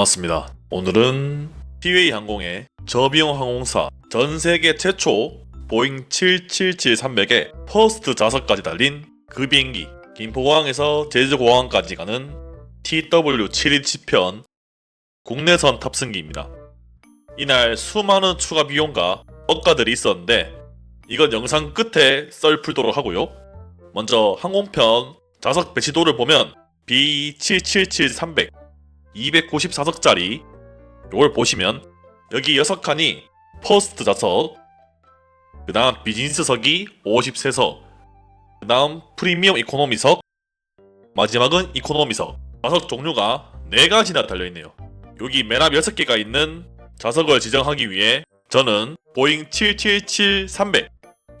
반갑습니다. 오늘은 티웨이 항공의 저비용 항공사 전 세계 최초 보잉 777-300에 퍼스트 좌석까지 달린 그 비행기 김포공항에서 제주공항까지 가는 TW727편 국내선 탑승기입니다. 이날 수많은 추가 비용과 억가들이 있었는데 이건 영상 끝에 썰 풀도록 하고요. 먼저 항공편 좌석 배치도를 보면 B777-300 294석짜리. 요걸 보시면 여기 6칸이 퍼스트 좌석 그 다음 비즈니스석이 53석 그 다음 프리미엄 이코노미석 마지막은 이코노미석. 좌석 종류가 4가지나 달려있네요. 여기 맨앞 6개가 있는 좌석을 지정하기 위해 저는 보잉 777-300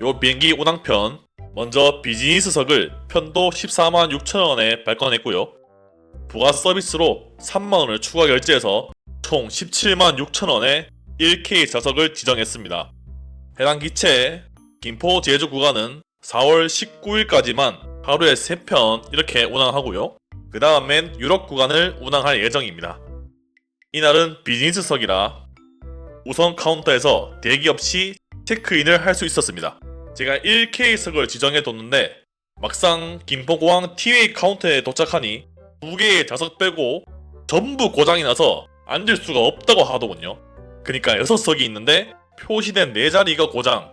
요 비행기 운항편 먼저 비즈니스석을 편도 14만 6천원에 발권했고요 부가 서비스로 3만원을 추가 결제해서 총 17만 6천원에 1K 좌석을 지정했습니다. 해당 기체 김포 제주 구간은 4월 19일까지만 하루에 3편 이렇게 운항하고요. 그 다음엔 유럽 구간을 운항할 예정입니다. 이날은 비즈니스석이라 우선 카운터에서 대기 없이 체크인을 할 수 있었습니다. 제가 1K석을 지정해 뒀는데 막상 김포공항 T웨이 카운터에 도착하니 두 개의 좌석 빼고 전부 고장이 나서 앉을 수가 없다고 하더군요. 그니까 6석이 있는데 표시된 4자리가 고장.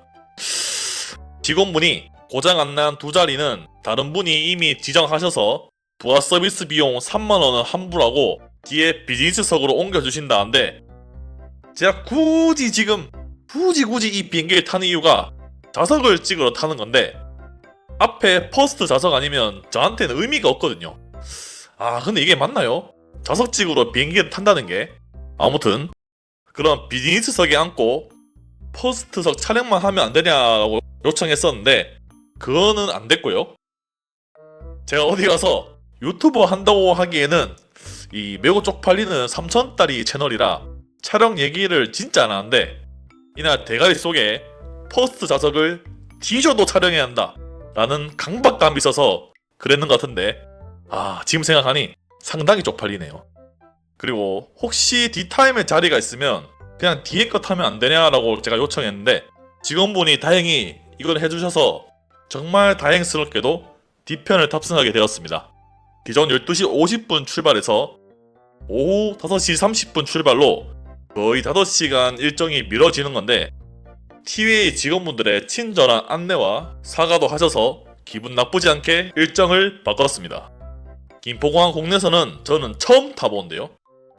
직원분이 고장 안 난 두 자리는 다른 분이 이미 지정하셔서 부가 서비스 비용 3만원은 환불하고 뒤에 비즈니스석으로 옮겨주신다는데 제가 굳이 지금 굳이 굳이 이 비행기를 타는 이유가 좌석을 찍으러 타는 건데 앞에 퍼스트 좌석 아니면 저한테는 의미가 없거든요. 아 근데 이게 맞나요? 좌석직으로 비행기를 탄다는 게 아무튼 그런 비즈니스석에 앉고 퍼스트석 촬영만 하면 안 되냐고 요청했었는데 그거는 안 됐고요. 제가 어디 가서 유튜버 한다고 하기에는 이 매우 쪽팔리는 3천짜리 채널이라 촬영 얘기를 진짜 안 하는데 이날 대가리 속에 퍼스트 좌석을 뒤져도 촬영해야 한다 라는 강박감이 있어서 그랬는 것 같은데 아, 지금 생각하니 상당히 쪽팔리네요. 그리고 혹시 D타임에 자리가 있으면 그냥 뒤에 거 타면 안 되냐라고 제가 요청했는데 직원분이 다행히 이걸 해주셔서 정말 다행스럽게도 D편을 탑승하게 되었습니다. 기존 12시 50분 출발해서 오후 5시 30분 출발로 거의 5시간 일정이 미뤄지는 건데 TWA 직원분들의 친절한 안내와 사과도 하셔서 기분 나쁘지 않게 일정을 바꿨습니다. 김포공항 국내선은 저는 처음 타보는데요.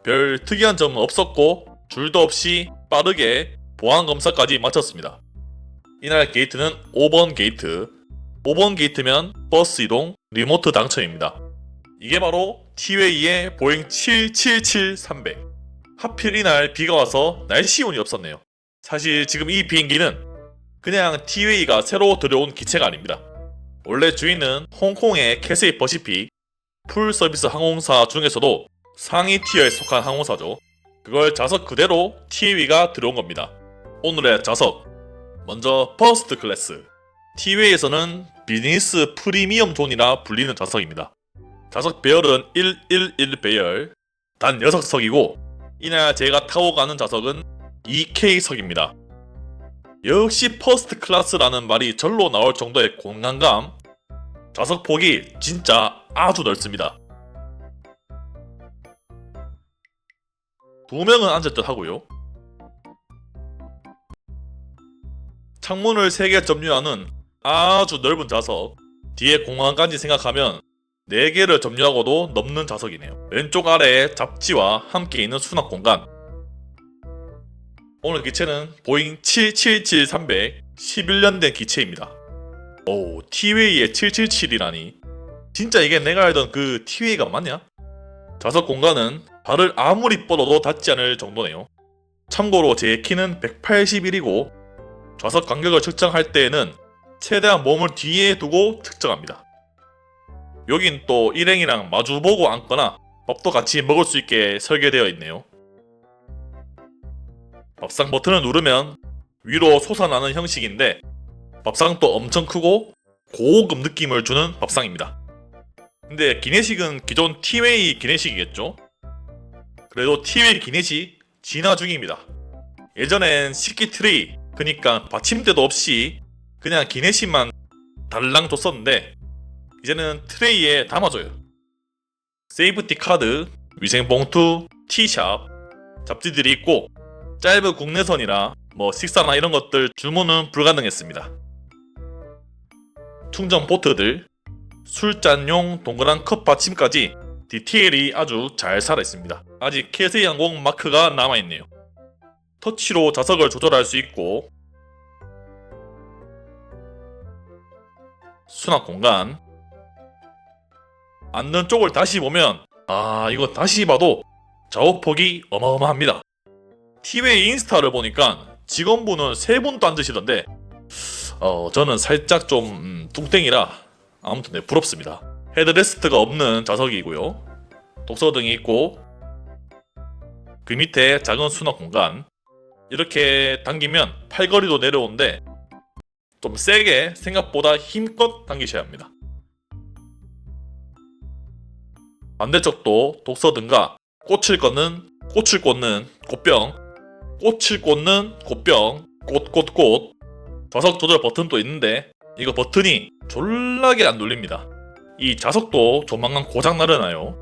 별 특이한 점은 없었고 줄도 없이 빠르게 보안 검사까지 마쳤습니다. 이날 게이트는 5번 게이트. 5번 게이트면 버스 이동, 리모트 당첨입니다. 이게 바로 티웨이의 보잉 777-300. 하필 이날 비가 와서 날씨 운이 없었네요. 사실 지금 이 비행기는 그냥 티웨이가 새로 들여온 기체가 아닙니다. 원래 주인은 홍콩의 캐세이 퍼시픽 풀 서비스 항공사 중에서도 상위 티어에 속한 항공사죠. 그걸 좌석 그대로 TW가 들어온 겁니다. 오늘의 좌석. 먼저 퍼스트 클래스. TW에서는 비즈니스 프리미엄 존이라 불리는 좌석입니다. 좌석 배열은 111 배열, 단 6석이고 이날 제가 타고 가는 좌석은 2K석입니다. 역시 퍼스트 클래스라는 말이 절로 나올 정도의 공간감, 좌석 폭이 진짜 아주 넓습니다. 두 명은 앉을 듯 하고요. 창문을 3개 점유하는 아주 넓은 좌석, 뒤에 공간까지 생각하면 4개를 점유하고도 넘는 좌석이네요. 왼쪽 아래에 잡지와 함께 있는 수납 공간. 오늘 기체는 보잉 777-300 11년 된 기체입니다. 오, 티웨이의 777이라니. 진짜 이게 내가 알던 그 티웨이가 맞냐? 좌석 공간은 발을 아무리 뻗어도 닿지 않을 정도네요. 참고로 제 키는 181이고 좌석 간격을 측정할 때에는 최대한 몸을 뒤에 두고 측정합니다. 여긴 또 일행이랑 마주보고 앉거나 밥도 같이 먹을 수 있게 설계되어 있네요. 밥상 버튼을 누르면 위로 솟아나는 형식인데 밥상도 엄청 크고 고급 느낌을 주는 밥상입니다. 근데 기내식은 기존 티웨이 기내식이겠죠? 그래도 티웨이 기넷이 진화 중입니다. 예전엔 식기 트레이, 그니까 받침대도 없이 그냥 기넷이만 달랑 줬었는데 이제는 트레이에 담아줘요. 세이프티 카드, 위생봉투, 티샵, 잡지들이 있고 짧은 국내선이라 뭐 식사나 이런 것들 주문은 불가능했습니다. 충전 포트들, 술잔용 동그란 컵 받침까지 디테일이 아주 잘 살아있습니다. 아직 캐세이 항공 마크가 남아있네요. 터치로 자석을 조절할 수 있고 수납 공간 앉는 쪽을 다시 보면 아 이거 다시 봐도 좌우폭이 어마어마합니다. 티웨이 인스타를 보니까 직원분은 세 분도 앉으시던데 어 저는 살짝 좀 음, 뚱땡이라 아무튼 네, 부럽습니다. 헤드레스트가 없는 좌석이고요. 독서등이 있고 그 밑에 작은 수납 공간 이렇게 당기면 팔걸이도 내려오는데 좀 세게 생각보다 힘껏 당기셔야 합니다. 반대쪽도 독서등과 꽃을 꽂는 꽃을 꽂는 꽃병 꽃을 꽂는 꽃병 꽃꽃꽃 좌석 조절 버튼도 있는데 이거 버튼이 졸라게 안 눌립니다. 이 좌석도 조만간 고장 나려나요.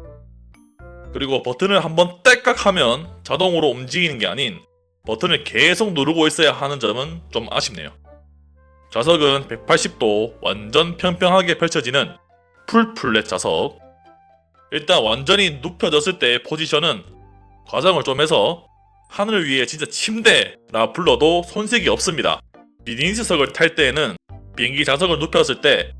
그리고 버튼을 한번 딸깍 하면 자동으로 움직이는 게 아닌 버튼을 계속 누르고 있어야 하는 점은 좀 아쉽네요. 좌석은 180도 완전 평평하게 펼쳐지는 풀플랫 좌석. 일단 완전히 눕혀졌을 때의 포지션은 과장을 좀 해서 하늘 위에 진짜 침대라 불러도 손색이 없습니다. 비즈니스석을 탈 때에는 비행기 좌석을 눕혔을 때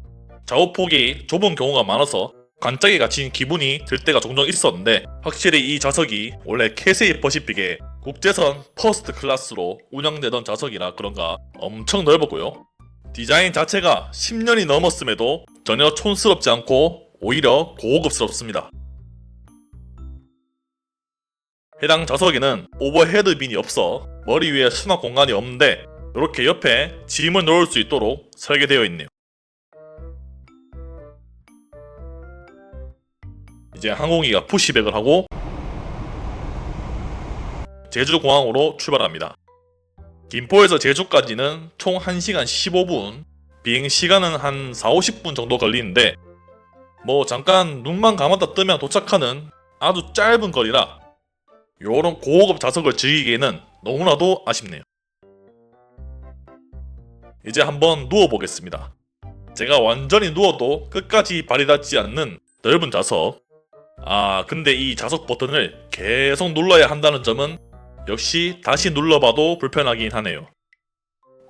좌우폭이 좁은 경우가 많아서 관짝에 갇힌 기분이 들 때가 종종 있었는데 확실히 이 좌석이 원래 캐세이 퍼시픽의 국제선 퍼스트 클래스로 운영되던 좌석이라 그런가 엄청 넓었고요. 디자인 자체가 10년이 넘었음에도 전혀 촌스럽지 않고 오히려 고급스럽습니다. 해당 좌석에는 오버헤드 빈이 없어 머리 위에 수납 공간이 없는데 이렇게 옆에 짐을 넣을 수 있도록 설계되어 있네요. 이제 항공기가 푸시백을 하고 제주공항으로 출발합니다. 김포에서 제주까지는 총 1시간 15분, 비행 시간은 한 4, 50분 정도 걸리는데 뭐 잠깐 눈만 감았다 뜨면 도착하는 아주 짧은 거리라 요런 고급 좌석을 즐기기에는 너무나도 아쉽네요. 이제 한번 누워보겠습니다. 제가 완전히 누워도 끝까지 발이 닿지 않는 넓은 좌석. 아, 근데 이 좌석 버튼을 계속 눌러야 한다는 점은 역시 다시 눌러봐도 불편하긴 하네요.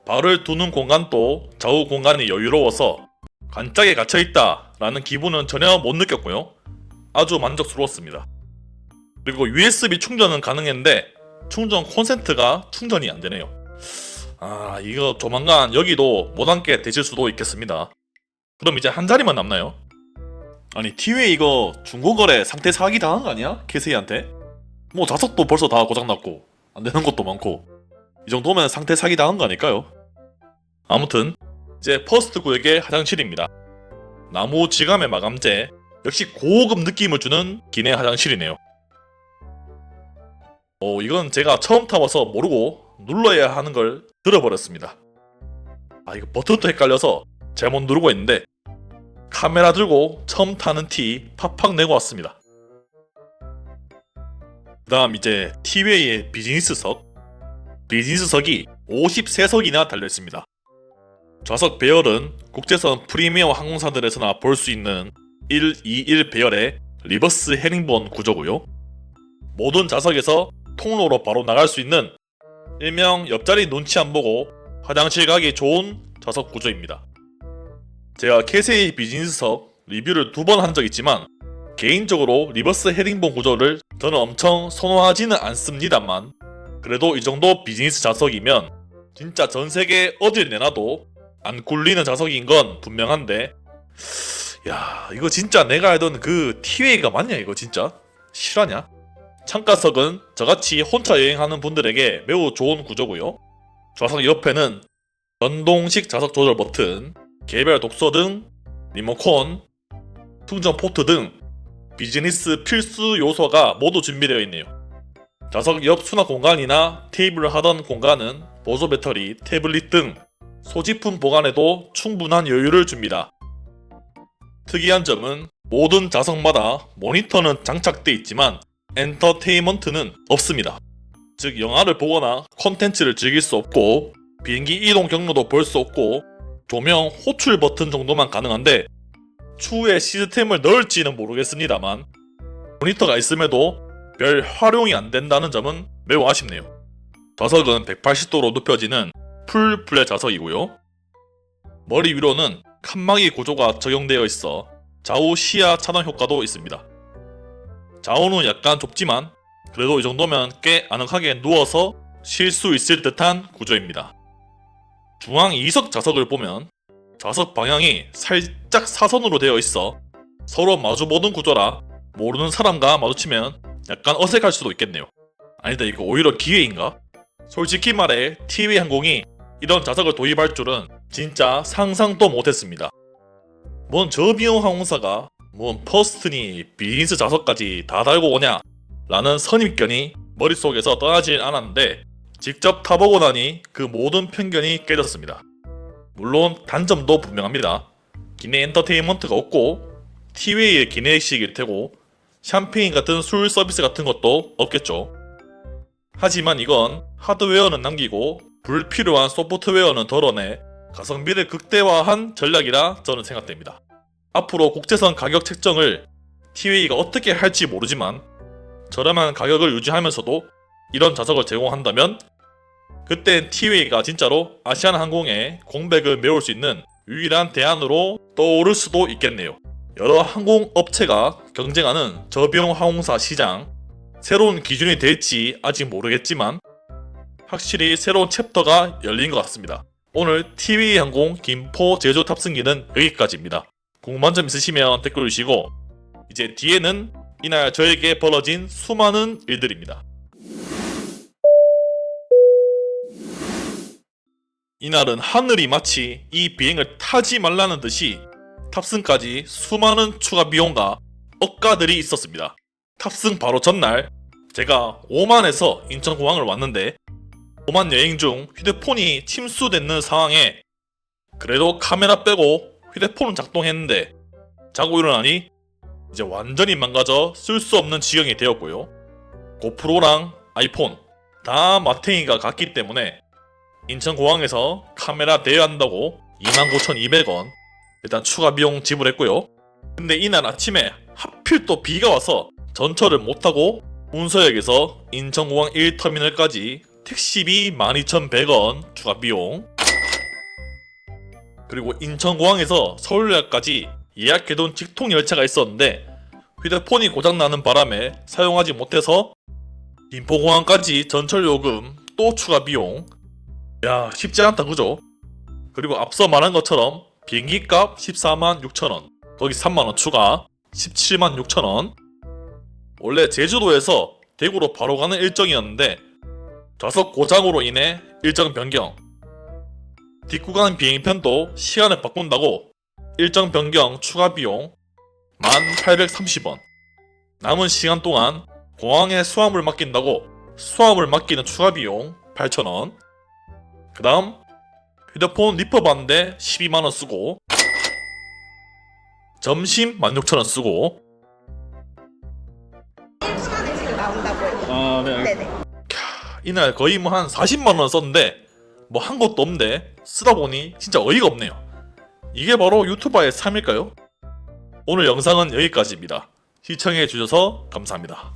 발을 두는 공간도 좌우 공간이 여유로워서 관짝에 갇혀있다 라는 기분은 전혀 못 느꼈고요. 아주 만족스러웠습니다. 그리고 USB 충전은 가능했는데 충전 콘센트가 충전이 안 되네요. 아, 이거 조만간 여기도 못 앉게 되실 수도 있겠습니다. 그럼 이제 한 자리만 남나요? 아니, 티웨이 이거 중고거래 상태 사기 당한 거 아니야? 캐세이한테? 뭐 좌석도 벌써 다 고장났고 안 되는 것도 많고 이 정도면 상태 사기 당한 거 아닐까요? 아무튼 이제 퍼스트 구역의 화장실입니다. 나무 지감의 마감재 역시 고급 느낌을 주는 기내 화장실이네요. 어, 이건 제가 처음 타봐서 모르고 눌러야 하는 걸 들어버렸습니다. 아, 이거 버튼도 헷갈려서 잘못 누르고 있는데 카메라 들고 처음 타는 티 팍팍 내고 왔습니다. 그 다음 이제 티웨이의 비즈니스석 비즈니스석이 53석이나 달려있습니다. 좌석 배열은 국제선 프리미엄 항공사들에서나 볼 수 있는 121 배열의 리버스 헤링본 구조고요. 모든 좌석에서 통로로 바로 나갈 수 있는 일명 옆자리 눈치 안 보고 화장실 가기 좋은 좌석 구조입니다. 제가 캐세이 비즈니스석 리뷰를 두 번 한 적 있지만 개인적으로 리버스 헤링본 구조를 저는 엄청 선호하지는 않습니다만 그래도 이 정도 비즈니스 좌석이면 진짜 전 세계 어딜 내놔도 안 굴리는 좌석인 건 분명한데 야 이거 진짜 내가 알던 그 티웨이가 맞냐 이거 진짜 실화냐? 창가석은 저같이 혼자 여행하는 분들에게 매우 좋은 구조고요. 좌석 옆에는 전동식 좌석 조절 버튼, 개별 독서 등 리모컨, 충전 포트 등 비즈니스 필수 요소가 모두 준비되어 있네요. 좌석 옆 수납 공간이나 테이블을 하던 공간은 보조 배터리, 태블릿 등 소지품 보관에도 충분한 여유를 줍니다. 특이한 점은 모든 좌석마다 모니터는 장착돼 있지만 엔터테인먼트는 없습니다. 즉 영화를 보거나 콘텐츠를 즐길 수 없고 비행기 이동 경로도 볼 수 없고 조명 호출 버튼 정도만 가능한데 추후에 시스템을 넣을지는 모르겠습니다만 모니터가 있음에도 별 활용이 안 된다는 점은 매우 아쉽네요. 좌석은 180도로 눕혀지는 풀 플랫 좌석이고요. 머리 위로는 칸막이 구조가 적용되어 있어 좌우 시야 차단 효과도 있습니다. 좌우는 약간 좁지만 그래도 이 정도면 꽤 아늑하게 누워서 쉴 수 있을 듯한 구조입니다. 중앙 2석 좌석을 보면 좌석 방향이 살짝 사선으로 되어 있어 서로 마주보는 구조라 모르는 사람과 마주치면 약간 어색할 수도 있겠네요. 아니다 이거 오히려 기회인가? 솔직히 말해 TV 항공이 이런 좌석을 도입할 줄은 진짜 상상도 못했습니다. 뭔 저비용 항공사가 뭔 퍼스트니 비즈니스 좌석까지 다 달고 오냐 라는 선입견이 머릿속에서 떠나질 않았는데 직접 타보고 나니 그 모든 편견이 깨졌습니다. 물론 단점도 분명합니다. 기내 엔터테인먼트가 없고 티웨이의 기내식일 테고 샴페인 같은 술 서비스 같은 것도 없겠죠. 하지만 이건 하드웨어는 남기고 불필요한 소프트웨어는 덜어내 가성비를 극대화한 전략이라 저는 생각됩니다. 앞으로 국제선 가격 책정을 티웨이가 어떻게 할지 모르지만 저렴한 가격을 유지하면서도 이런 좌석을 제공한다면 그땐 티웨이가 진짜로 아시아나항공의 공백을 메울 수 있는 유일한 대안으로 떠오를 수도 있겠네요. 여러 항공업체가 경쟁하는 저비용 항공사 시장 새로운 기준이 될지 아직 모르겠지만 확실히 새로운 챕터가 열린 것 같습니다. 오늘 TV 항공 김포 제주 탑승기는 여기까지입니다. 궁금한 점 있으시면 댓글 주시고 이제 뒤에는 이날 저에게 벌어진 수많은 일들입니다. 이날은 하늘이 마치 이 비행을 타지 말라는 듯이 탑승까지 수많은 추가 비용과 억가들이 있었습니다. 탑승 바로 전날 제가 오만에서 인천공항을 왔는데 오만 여행 중 휴대폰이 침수됐는 상황에 그래도 카메라 빼고 휴대폰은 작동했는데 자고 일어나니 이제 완전히 망가져 쓸 수 없는 지경이 되었고요. 고프로랑 아이폰 다 마탱이가 갔기 때문에 인천공항에서 카메라 대여한다고 29,200원 일단 추가 비용 지불했고요. 근데 이날 아침에 하필 또 비가 와서 전철을 못 타고 운서역에서 인천공항 1터미널까지 택시비 12,100원 추가 비용 그리고 인천공항에서 서울역까지 예약해둔 직통 열차가 있었는데 휴대폰이 고장나는 바람에 사용하지 못해서 김포공항까지 전철 요금 또 추가 비용. 야 쉽지 않다 그죠? 그리고 앞서 말한 것처럼 비행기 값 14만 6천원 거기 3만원 추가 17만 6천원. 원래 제주도에서 대구로 바로 가는 일정이었는데 좌석 고장으로 인해 일정 변경 뒷구간 비행편도 시간을 바꾼다고 일정 변경 추가 비용 1830원 남은 시간 동안 공항에 수화물 맡긴다고 수화물 맡기는 추가 비용 8,000원 그 다음 휴대폰 리퍼 받는데 12만원 쓰고 점심 16,000원 쓰고 나온다고요. 아, 네. 네네. 이날 거의 뭐 한 40만원 썼는데 뭐 한 것도 없는데 쓰다 보니 진짜 어이가 없네요. 이게 바로 유튜버의 삶일까요? 오늘 영상은 여기까지입니다. 시청해 주셔서 감사합니다